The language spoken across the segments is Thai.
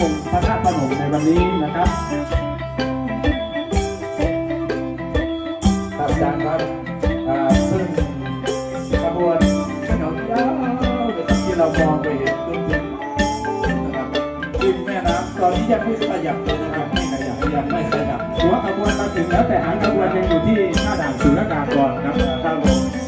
องค์พระธาตุพนมในวันนี้นะครับครับอาจารย์ครับซึ่งขบวนถนนยาวนะครับที่เรามองไปเห็นจนถึงนะครับริมแม่น้ำตอนนี้ยังไม่ขยับเลยนะครับไม่ขยับยังไม่ขยับหัวขบวนมาถึงแล้วแต่หางขบวนยังอยู่ที่หน้าด่านสุรากากรครับครับผมอันนี้ห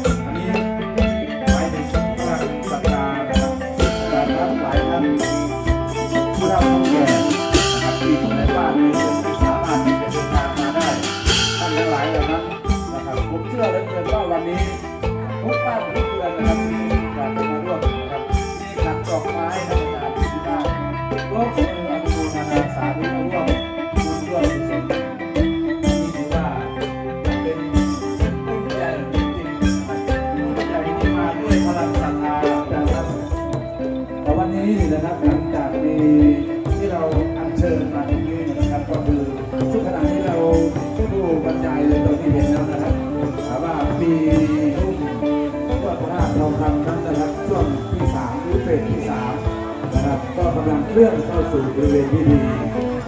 เคลื่อนเข้าสู่บริเวณที่ดี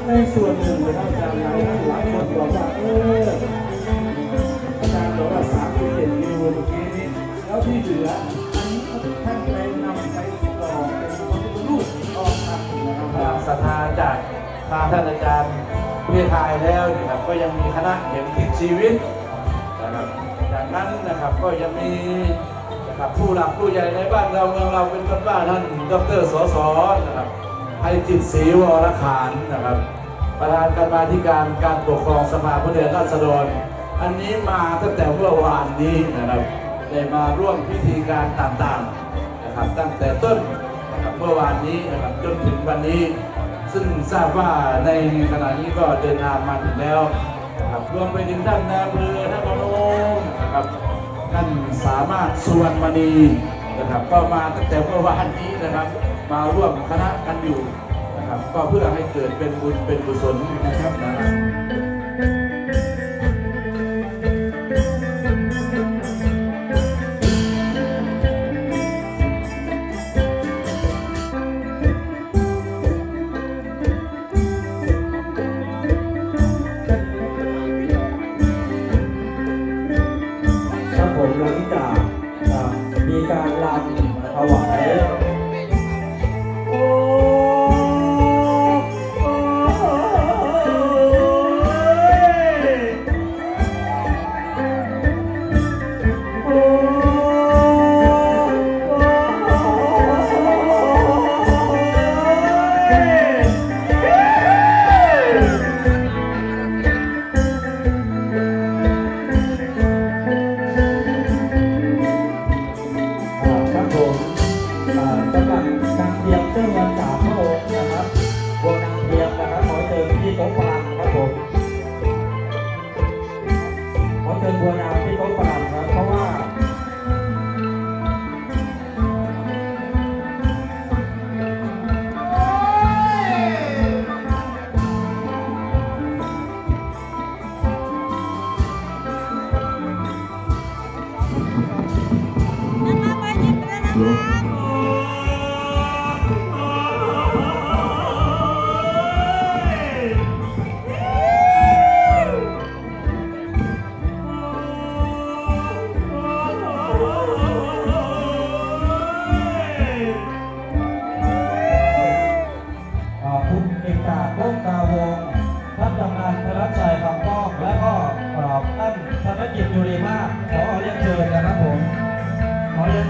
ในส่วนหนึ่งนะครับอาจารย์หลายหลายคนบอกว่าเอออาจารย์บอกว่าสามสิบเจ็ดกิโลเมื่อกี้นี้แล้วที่เหลืออันนี้ท่านไปนำไปต่อเป็นพระพุทธรูปทองคำนะครับศรัทธาจากทางท่านอาจารย์เรียทายแล้วนะครับก็ยังมีคณะเข็มทิศชีวิตนะครับจากนั้นนะครับก็ยังมีนะครับผู้หลักผู้ใหญ่ในบ้านเราเมืองเราเป็นต้นว่าท่านดรสสนะครับ ไพจิตศรีวรขานนะครับ ประธานกรรมาธิการการปกครองสภาผู้แทนราษฎร อันนี้มาตั้งแต่เมื่อวานนี้นะครับ ได้มาร่วมพิธีการต่างๆนะครับ ตั้งแต่ต้นนะครับเมื่อวานนี้นะครับจนถึงวันนี้ ซึ่งทราบว่าในขณะนี้ก็เดินทางมาถึงแล้วนะครับรวมไปถึงท่านนายอำเภอท่านกำนันนะครับท่านสามารถสุวรรณมณีนะครับก็มาตั้งแต่เมื่อวานนี้นะครับ มาร่วมคณะกันอยู่นะครับ ก็เพื่อให้เกิดเป็นบุญเป็นกุศลนะครับนะครับ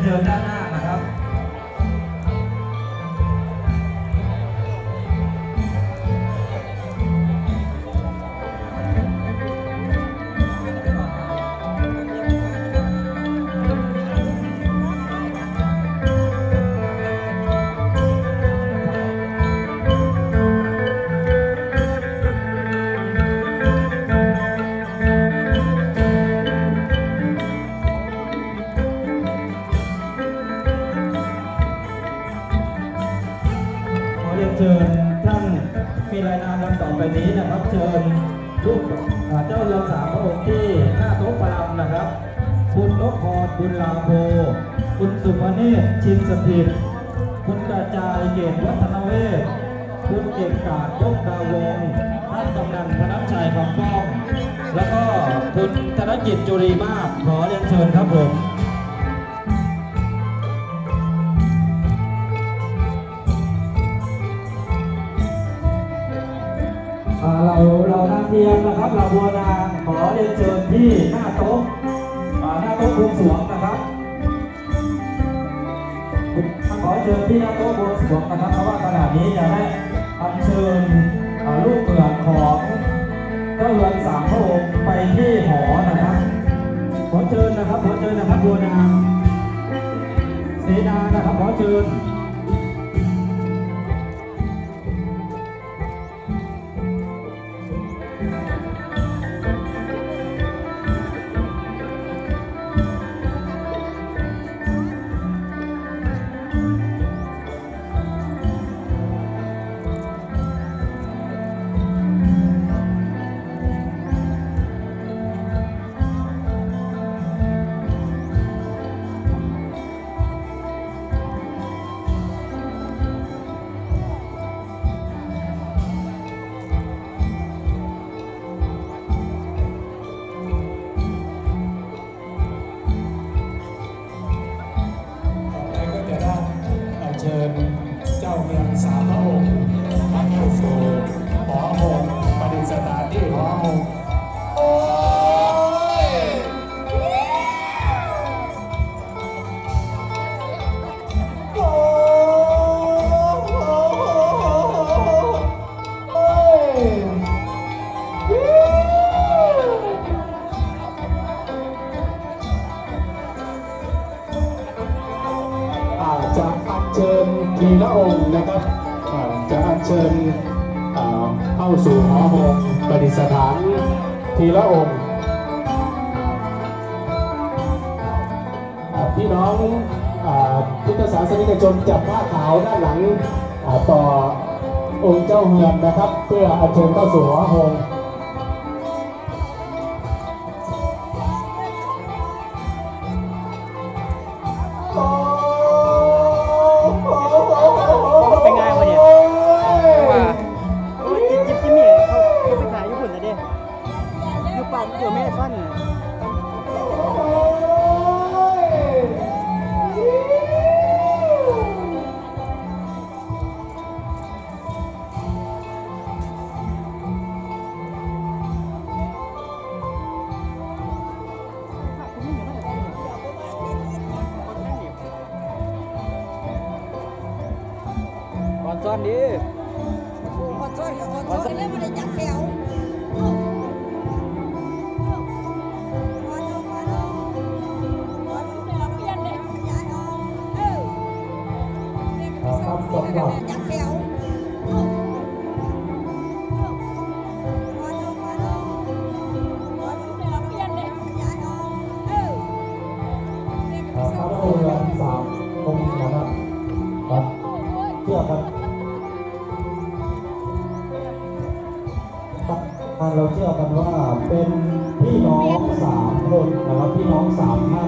ขอ ชิญท่านมีรายนามลำสองไปนี้นะครับ เชิญลูกเจ้าเรือสามพระองค์ที่หน้าโต๊ะประลำนะครับ คุณนกพรคุณลาโภคุณสุภเนศชินสถิตคุณกระจายเกตวัฒนเวศคุณเอกกาดยกดาวงท่านกำนันพนัชชัยของป้อง แล้วก็คุณธนกิจจุรีมาศขอเรียนเชิญครับผม เราเรานั่งเทียมนะครับเราบัวนาขอเรียนเชิญที่หน้าโต๊ะหน้าโต๊ะบวงสรวงนะครับขอเชิญที่หน้าโต๊ะบวงสรวงนะครับเพราะว่าขณะนี้อยาะได้อัญเชิญลูกเหมือนของเจ้าเรือนสามพระองค์ไปที่หอนะครับขอเชิญนะครับขอเชิญนะครับบัวนางเสนานะครับขอเชิญ 要我们啥 ทีละองค์พี่น้องพุทธศาสนิกชนจับผ้าขาวด้านหลังต่อองค์เจ้าเฮือนนะครับ เพื่ออัญเชิญเข้าสู่หอคง nossa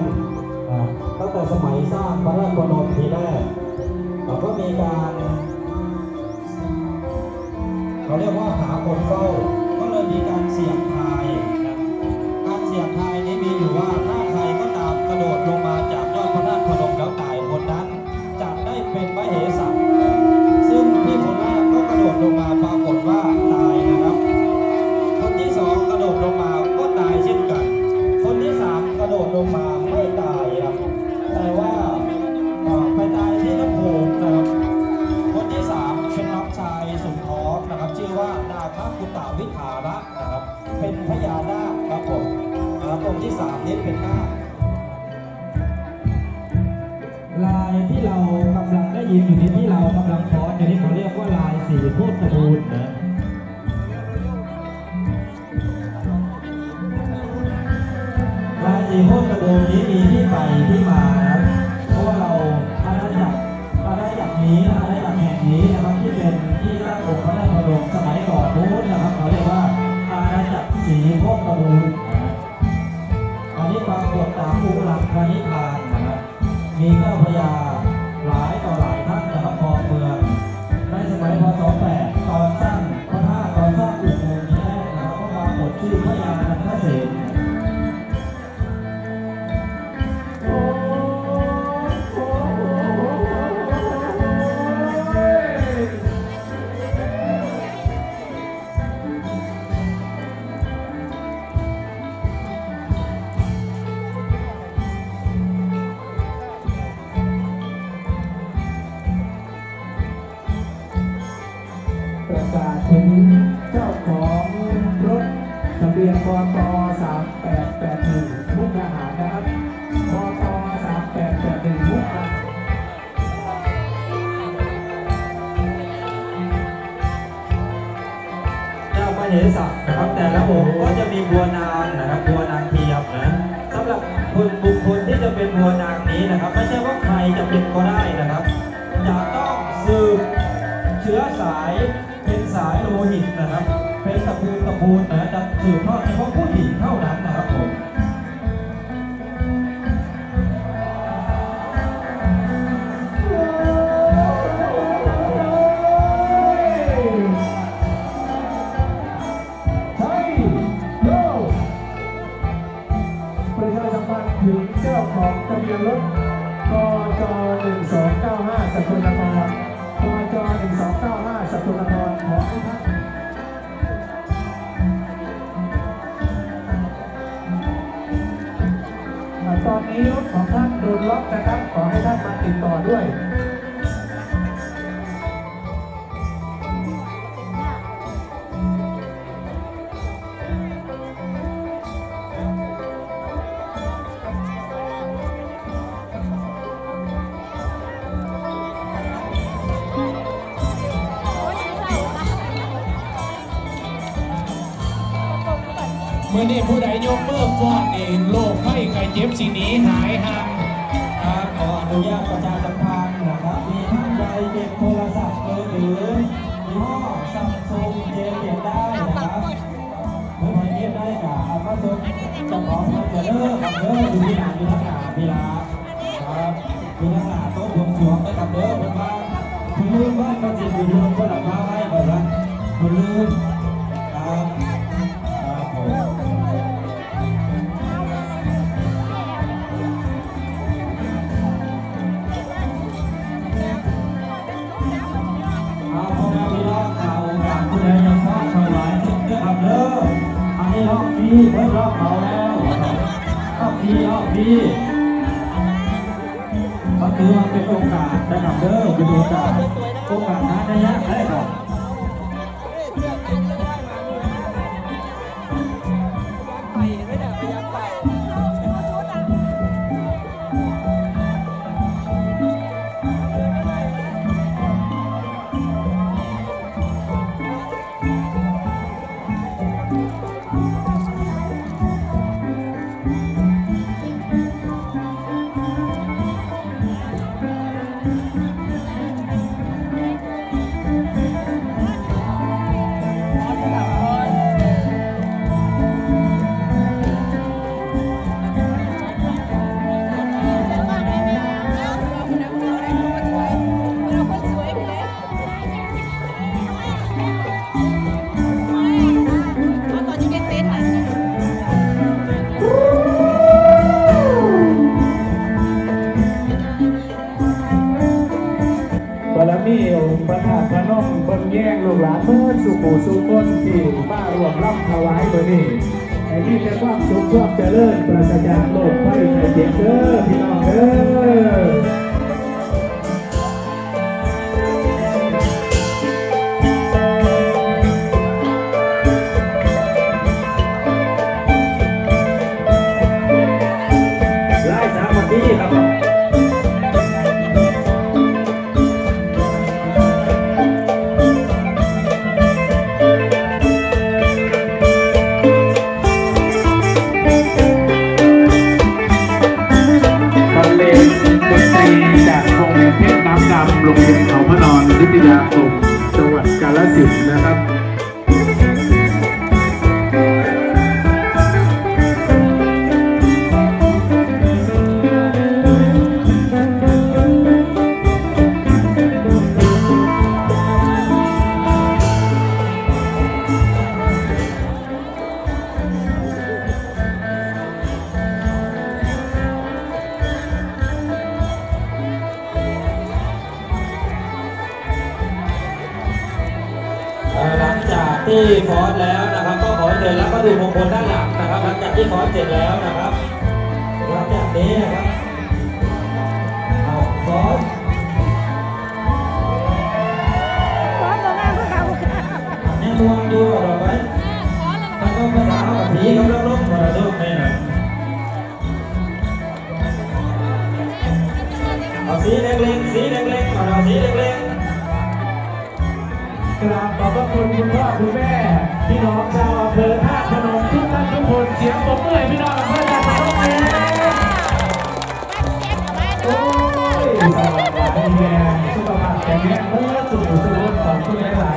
โคตรบูรณ์นะราศีโคตรบูรณ์นี้มีที่ไปที่มานะเพราะว่าเราอาณาจักรอาณาจักรนี้อาณาจักรแห่งนี้นะครับที่เป็นที่ราชองค์พระราชวังสมัยก่อนนู้นนะครับเขาเรียกว่าอาณาจักรสีโคตรบูร เหสักนะครับแต่ละองค์ก็จะมีบัวนางนะครับบัวนางเทียมนะสำหรับคนบุคคลที่จะเป็นบัวนางนี้นะครับ ไม่ใช่ว่าใครจะเป็นก็ได้นะครับจะต้องสืบเชื้อสายเป็นสายโลหิตนะครับ เป็นตระกูลตระกูลนะจะสืบทอดเฉพาะผู้หญิง รถพจ1295สกลนครพจ1295สกลนครขอให้ท่านอ่าตอนนี้รถของท่านโดนล็อกนะครับ ขอให้ท่านมาติดต่อด้วย มื่อนี้ผู้ใดยกเมื่อฟอดเองโรคไข้ไข้เจ็บสีนี้หายห่างครับขออนุญาตประชาสัมพันธ์นะครับมีท่านใดเก็บโทรศัพท์มือถือยี่ห้อซัมซุงเจเก็บได้นะครับเมื่อไหร่เก็บได้กับอัลฟาซุงจ้าของมันจะเลิกกับเลิกอยู่ที่หนอยู่ทั้งหนาพีลาครับอยู่ทั้งหนาโต๊ะบวงสรวงไปกับเลิกเป็นบ้านคุณลืมว่ามันจะอยู่รวมก็หลับมาไว้ก่อนล สุขความเจริญประชาชนโลกไปไข้เด็กเด้อพี่น้อง มวงดูก่อนไหมมันก็ภาษากับผีกับล้มมาดูไม่หน่อยเอาสีเล็กๆสีเล็กๆก่อนเอาสีเล็กกราบขอบพระคุณคุณพ่อคุณแม่พี่น้องชาวอำเภอท่าพนมทุกท่านทุกคนเสียงปรบมือให้พี่น้องอำเภอท่าพนมเลยโอ้ยสวัสดีแม่สุขภาพแข็งแรงเมื่อสุขสุขของคุณหลาย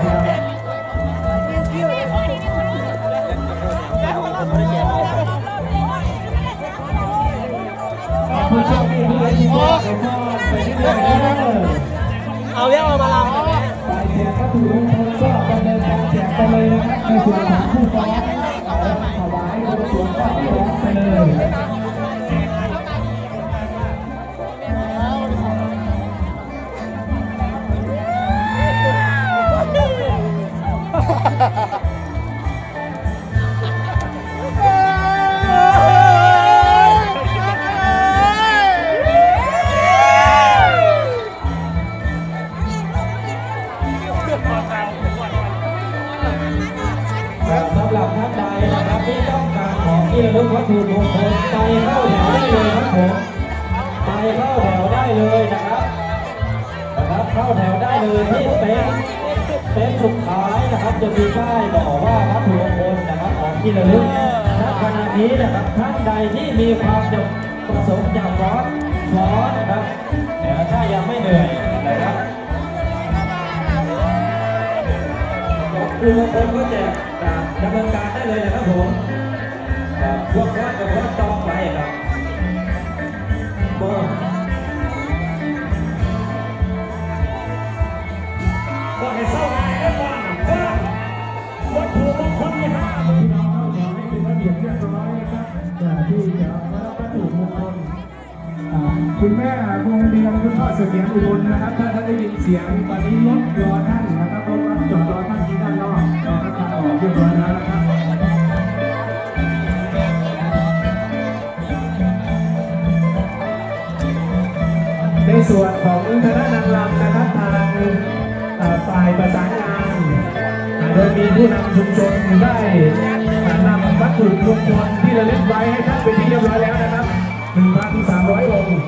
เสียงของพ่อไปที่ไหนเด้อเอาเรียกเรามาลำฝ่ายเสี ครับสำหรับท่านใดนะครับที่ต้องการของที่ระลึกวัตถุมงคลไปเข้าแถวได้เลยครับผมไปเข้าแถวได้เลยนะครับนะครับเข้าแถวได้เลยที่เต็นเต็นสุดท้ายนะครับจะมีป้ายบอกว่าวัตถุมงคลนะครับของที่ระลึกณขณะนี้นะครับท่านใดที่มีความประสงค์จะฟ้อนฟ้อนนะครับเดี๋ยวถ้ายังไม่เหนื่อย นะครับคือมคลก็จะดำเนินการได้เลยนะครับผมพวกวัดกับวัดต่อไปครับบอก็ให้เศร้าไงได้บ้างว่าวัตถุมงคลนี่ฮะพี่น้องเข้าแถวให้เป็นระเบียบเรียบร้อยนะครับอย่ที่จะรับวัตถุมงคลคุณแม่วงเดือนคุณพ่อเสถียรอุบลนะครับ ถ้าท่านได้ยินเสียงตอนนี้รถรอท่านนะครับ เรียบร้อยแล้วนะครับในส่วนของคณะนางรำนะครับทางฝ่ายประสานงานโดยมีผู้นำชุมชนได้นำวัตถุมงคลที่ระลึกไว้ให้ท่านเป็นที่เรียบร้อยแล้วนะครับ1,300องค์